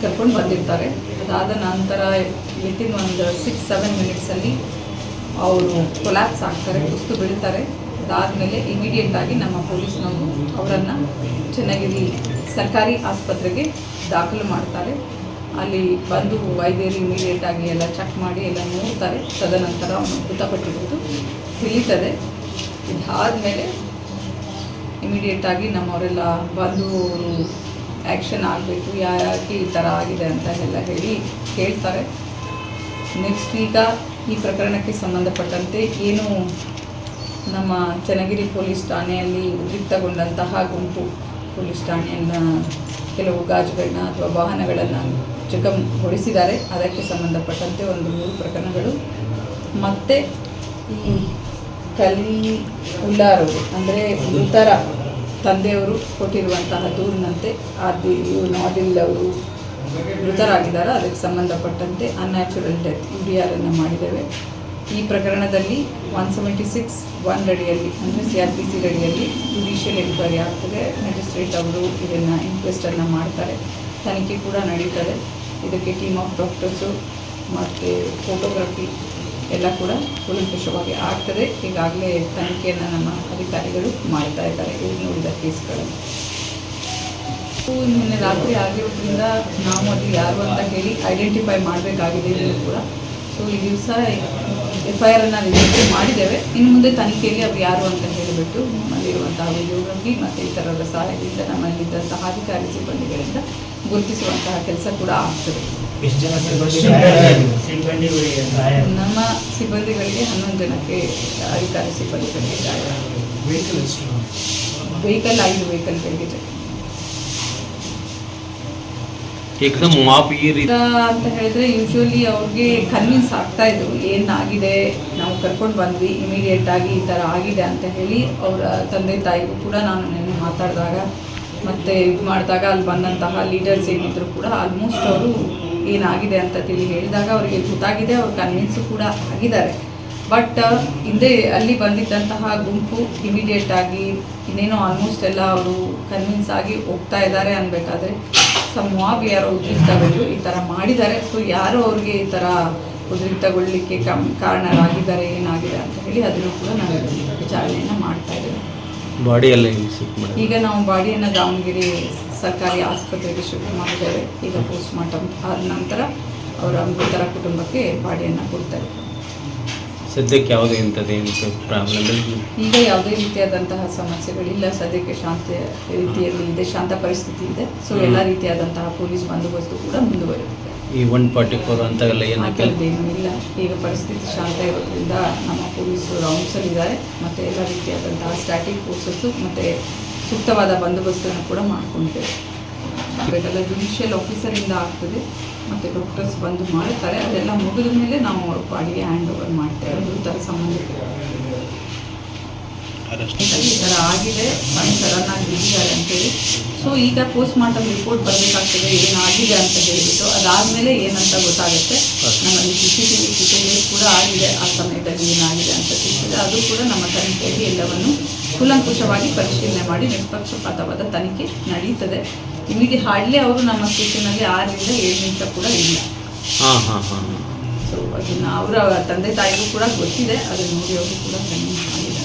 ಕರ್ಕೊಂಡು ಬಂದಿರ್ತಾರೆ ಅದಾದ ನಂತರ ವಿತಿನ್ ಒಂದು ಸಿಕ್ಸ್ ಸೆವೆನ್ ಮಿನಿಟ್ಸಲ್ಲಿ ಅವರು ಕೊಲ್ಯಾಪ್ಸ್ ಆಗ್ತಾರೆ ಕುಸ್ತು ಬೀಳ್ತಾರೆ ಅದಾದಮೇಲೆ ಇಮಿಡಿಯೇಟ್ ಆಗಿ ನಮ್ಮ ಪೊಲೀಸ್ನವರು ಅವರನ್ನು ಚನ್ನಗಿರಿ ಸರ್ಕಾರಿ ಆಸ್ಪತ್ರೆಗೆ ದಾಖಲು ಮಾಡ್ತಾರೆ. ಅಲ್ಲಿ ಬಂದು ವೈದ್ಯರು ಇಮಿಡಿಯೇಟ್ ಆಗಿ ಎಲ್ಲ ಚೆಕ್ ಮಾಡಿ ಎಲ್ಲ ನೋಡ್ತಾರೆ. ತದನಂತರ ಅವನು ಮೃತಪಟ್ಟಿರುವುದು ತಿಳಿತದೆ. ಇದಾದಮೇಲೆ ಇಮಿಡಿಯೇಟ್ ಆಗಿ ನಮ್ಮವರೆಲ್ಲ ಬಂದು ಆ್ಯಕ್ಷನ್ ಆಗಬೇಕು ಯಾಕೆ ಈ ಥರ ಆಗಿದೆ ಅಂತ ಎಲ್ಲ ಹೇಳಿ ಹೇಳ್ತಾರೆ ನೆಕ್ಸ್ಟ್ ಈಗ ಈ ಪ್ರಕರಣಕ್ಕೆ ಸಂಬಂಧಪಟ್ಟಂತೆ ಏನು ನಮ್ಮ ಚನ್ನಗಿರಿ ಪೊಲೀಸ್ ಠಾಣೆಯಲ್ಲಿ ಉದ್ರಿಕ್ತಗೊಂಡಂತಹ ಗುಂಪು ಪೊಲೀಸ್ ಠಾಣೆಯನ್ನು ಕೆಲವು ಗಾಜುಗಳನ್ನ ಅಥವಾ ವಾಹನಗಳನ್ನು ಜಖಂಗೊಳಿಸಿದ್ದಾರೆ ಅದಕ್ಕೆ ಸಂಬಂಧಪಟ್ಟಂತೆ ಒಂದು ಮೂರು ಪ್ರಕರಣಗಳು. ಮತ್ತು ಈ ಕಲಿ ಉಲ್ಲಾರು ಅಂದರೆ ಮೃತರ ತಂದೆಯವರು ಕೊಟ್ಟಿರುವಂತಹ ದೂರಿನಂತೆ ಆದಿ ನಾದಿಲ್ಲವರು ಮೃತರಾಗಿದ್ದಾರೆ. ಅದಕ್ಕೆ ಸಂಬಂಧಪಟ್ಟಂತೆ ಅನ್ಯಾಚುರಲ್ ಡೆತ್ ಯು ಡಿ ಮಾಡಿದ್ದೇವೆ. ಈ ಪ್ರಕರಣದಲ್ಲಿ ಒನ್ ಸೆವೆಂಟಿ ಸಿಕ್ಸ್ ಒನ್ ರಡಿಯಲ್ಲಿ ಅಂದರೆ ಸಿ ಆರ್ ಪಿ ಸಿ ರಡಿಯಲ್ಲಿ ಜುಡಿಷಿಯಲ್ ಎನ್ಕ್ವೈರಿ ಆಗ್ತದೆ. ಮ್ಯಾಜಿಸ್ಟ್ರೇಟ್ ಅವರು ಇದನ್ನು ಇನ್ಕ್ವೆಸ್ಟನ್ನು ಮಾಡ್ತಾರೆ. ತನಿಖೆ ಕೂಡ ನಡೀತದೆ. ಇದಕ್ಕೆ ಟೀಮ್ ಆಫ್ ಡಾಕ್ಟರ್ಸು ಮತ್ತು ಫೋಟೋಗ್ರಫಿ ಎಲ್ಲ ಕೂಡ ಕುಲಂಕುಷವಾಗಿ ಆಗ್ತದೆ. ಈಗಾಗಲೇ ತನಿಖೆಯನ್ನು ನಮ್ಮ ಅಧಿಕಾರಿಗಳು ಮಾಡ್ತಾ ಇದ್ದಾರೆ. ಇಲ್ಲಿ ನೋಡಿದ ಕೇಸ್ಗಳನ್ನು ನಿನ್ನೆ ರಾತ್ರಿ ಆಗಿರೋದ್ರಿಂದ ನಾವು ಅದು ಯಾರು ಅಂತ ಹೇಳಿ ಐಡೆಂಟಿಫೈ ಮಾಡಬೇಕಾಗಿದೆ ಕೂಡ. ಸೊ ಈ ದಿವಸ ಎಫ್ ಐ ಆರನ್ನು ರಿಜಿಸ್ಟರ್ ಮಾಡಿದ್ದೇವೆ. ಇನ್ನು ಮುಂದೆ ತನಿಖೆಯಲ್ಲಿ ಅವರು ಯಾರು ಅಂತ ಹೇಳಿಬಿಟ್ಟು ನಮ್ಮಲ್ಲಿರುವಂತಹ ಉದ್ಯೋಗಿ ಮತ್ತು ಇತರರ ಸಹಾಯದಿಂದ ನಮ್ಮಲ್ಲಿದ್ದಂತಹ ಅಧಿಕಾರಿ ಸಿಬ್ಬಂದಿಗಳಿಂದ ಗುರುತಿಸುವಂತಹ ಕೆಲಸ ಕೂಡ ಆಗ್ತದೆ. ಜನ ನಮ್ಮ ಸಿಬ್ಬಂದಿಗಳಿಗೆ ಹನ್ನೊಂದು ಜನಕ್ಕೆ ಅಧಿಕಾರಿ ಸಿಬ್ಬಂದಿಗಳಿಗೆ ಗಾಯ ವೆಹಿಕಲ್ ಐದು ವೆಹಿಕಲ್ಗಳಿಗೆ ಜಖಂ ಏಕದಮ್ ಮಾಪ್ ರೀತಿ ಅಂತ ಹೇಳಿದ್ರೆ ಯೂಶುವಲಿ ಅವ್ರಿಗೆ ಕನ್ವಿನ್ಸ್ ಆಗ್ತಾ ಇದ್ರು, ಏನಾಗಿದೆ? ನಾವು ಕರ್ಕೊಂಡು ಬಂದ್ವಿ ಇಮಿಡಿಯೇಟ್ ಆಗಿ ಈ ಥರ ಆಗಿದೆ ಅಂತ ಹೇಳಿ ಅವರ ತಂದೆ ತಾಯಿಗೂ ಕೂಡ ನಾನು ನಿನ್ನೆ ಮಾತಾಡಿದಾಗ ಮತ್ತೆ ಇದು ಮಾಡಿದಾಗ ಅಲ್ಲಿ ಬಂದಂತಹ ಲೀಡರ್ಸ್ ಏನಿದ್ರು ಕೂಡ ಆಲ್ಮೋಸ್ಟ್ ಅವರು ಏನಾಗಿದೆ ಅಂತ ತಿಳಿ ಹೇಳಿದಾಗ ಅವರಿಗೆ ಗೊತ್ತಾಗಿದೆ, ಅವ್ರು ಕನ್ವಿನ್ಸ್ ಕೂಡ ಆಗಿದ್ದಾರೆ. ಬಟ್ ಹಿಂದೆ ಅಲ್ಲಿ ಬಂದಿದ್ದಂತಹ ಗುಂಪು ಇಮಿಡಿಯೇಟ್ ಆಗಿ ಇನ್ನೇನೋ ಆಲ್ಮೋಸ್ಟ್ ಎಲ್ಲ ಅವರು ಕನ್ವಿನ್ಸ್ ಆಗಿ ಹೋಗ್ತಾ ಇದ್ದಾರೆ ಅನ್ಬೇಕಾದ್ರೆ ಸಮ್ ಮಾಬ್ ಯಾರೋ ಉದ್ರಿಕ್ತಗೊಂಡು ಈ ಥರ ಮಾಡಿದ್ದಾರೆ. ಸೊ ಯಾರು ಅವ್ರಿಗೆ ಈ ಥರ ಉದ್ರಿಕ್ತಗೊಳ್ಳಿಕ್ಕೆ ಕಮ್ ಕಾರಣರಾಗಿದ್ದಾರೆ ಏನಾಗಿದೆ ಅಂತ ಹೇಳಿ ಅದನ್ನು ಕೂಡ ನಾವು ವಿಚಾರಣೆಯನ್ನು ಮಾಡ್ತಾ ಇದ್ದೇವೆ. ಬಾಡಿ ಎಲ್ಲ ಇಲ್ಲಿ ಶಿಫ್ಟ್ ಈಗ ನಾವು ಬಾಡಿಯನ್ನು ದಾವಣಗೆರೆ ಸರ್ಕಾರಿ ಆಸ್ಪತ್ರೆಗೆ ಶಿಫ್ಟ್ ಮಾಡಿದ್ದೇವೆ. ಈಗ ಪೋಸ್ಟ್ ಮಾರ್ಟಮ್ ಆದ ನಂತರ ಅವರ ಮೃತರ ಕುಟುಂಬಕ್ಕೆ ಬಾಡಿಯನ್ನು ಕೊಡ್ತಾರೆ ಸದ್ಯಕ್ಕೆ ಯಾವುದೇ ಇಂಥದ್ದು ಏನು ಪ್ರಾಬ್ಲಮ್ ಈಗ ಯಾವುದೇ ರೀತಿಯಾದಂತಹ ಸಮಸ್ಯೆಗಳಿಲ್ಲ. ಸದ್ಯಕ್ಕೆ ಶಾಂತ ರೀತಿಯಲ್ಲಿ ಇದೆ ಶಾಂತ ಪರಿಸ್ಥಿತಿ ಇದೆ. ಸೊ ಎಲ್ಲ ರೀತಿಯಾದಂತಹ ಪೊಲೀಸ್ ಬಂದೋಬಸ್ತು ಕೂಡ ಮುಂದುವರಿಯುತ್ತೆ ಈ ಒನ್ ಫಾರ್ಟಿ ಫೋರ್ ಅಂತ ಎಲ್ಲ ಆ ಏನಕ್ಕೆ ಇಲ್ಲ. ಈಗ ಪರಿಸ್ಥಿತಿ ಶಾಂತ ಇರೋದ್ರಿಂದ ನಮ್ಮ ಪೊಲೀಸರು ರೌಂಡ್ಸಲ್ಲಿದ್ದಾರೆ ಮತ್ತು ಎಲ್ಲ ರೀತಿಯಾದಂತಹ ಸ್ಟ್ಯಾಟಿಕ್ ಫೋರ್ಸಸ್ಸು ಮತ್ತು ಸೂಕ್ತವಾದ ಬಂದೋಬಸ್ತನ್ನು ಕೂಡ ಮಾಡ್ಕೊಂಡಿದ್ದೇವೆ ಅದೆಲ್ಲ ಜುಡಿಷಿಯಲ್ ಆಫೀಸರಿಂದ ಆಗ್ತದೆ. ಮತ್ತು ಡಾಕ್ಟರ್ಸ್ ಬಂದು ಮಾಡ್ತಾರೆ ಅದೆಲ್ಲ ಮುಗಿದ ಮೇಲೆ ನಾವು ಅವ್ರ ಬಾಡಿಗೆ ಹ್ಯಾಂಡ್ ಓವರ್ ಮಾಡ್ತೇವೆ ಮೃತರ ಈ ಥರ ಆಗಿದೆ. ಸಡನ್ ಆಗಿ ಅಂತ ಅಂತೇಳಿ. ಸೊ ಈಗ ಪೋಸ್ಟ್ ಮಾರ್ಟಮ್ ರಿಪೋರ್ಟ್ ಬರಬೇಕಾಗ್ತದೆ ಏನಾಗಿದೆ ಅಂತ ಹೇಳಿಬಿಟ್ಟು ಅದಾದಮೇಲೆ ಏನಂತ ಗೊತ್ತಾಗುತ್ತೆ. ನಮ್ಮಲ್ಲಿ C C T V footages ಕೂಡ ಆಗಿದೆ. ಆ ಸಮಯದಲ್ಲಿ ಏನಾಗಿದೆ ಅಂತ ಸಿಗ್ತದೆ ಅದು ಕೂಡ ನಮ್ಮ ತನಿಖೆಯಲ್ಲಿ ಎಲ್ಲವನ್ನು ಕುಲಂಕುಷವಾಗಿ ಪರಿಶೀಲನೆ ಮಾಡಿ ನಿಷ್ಪಕ್ಷಪಾತವಾದ ತನಿಖೆ ನಡೀತದೆ. ನಿಮಗೆ ಹಾರ್ಡ್ಲಿ ಅವರು ನಮ್ಮ ಸ್ಟೇಷನಲ್ಲಿ ಆರರಿಂದ ಏಳು ನಿಮಿಷ ಕೂಡ ಇಲ್ಲ. ಹಾಂ ಹಾಂ ಹಾಂ ಸೊ ಅದನ್ನು ಅವರ ತಂದೆ ತಾಯಿಗೂ ಕೂಡ ಗೊತ್ತಿದೆ. ಅದನ್ನು ನೋಡಿ ಅವರು ಕೂಡ ಕನ್ವಿನ್ಸ್ ಮಾಡಿದ್ದಾರೆ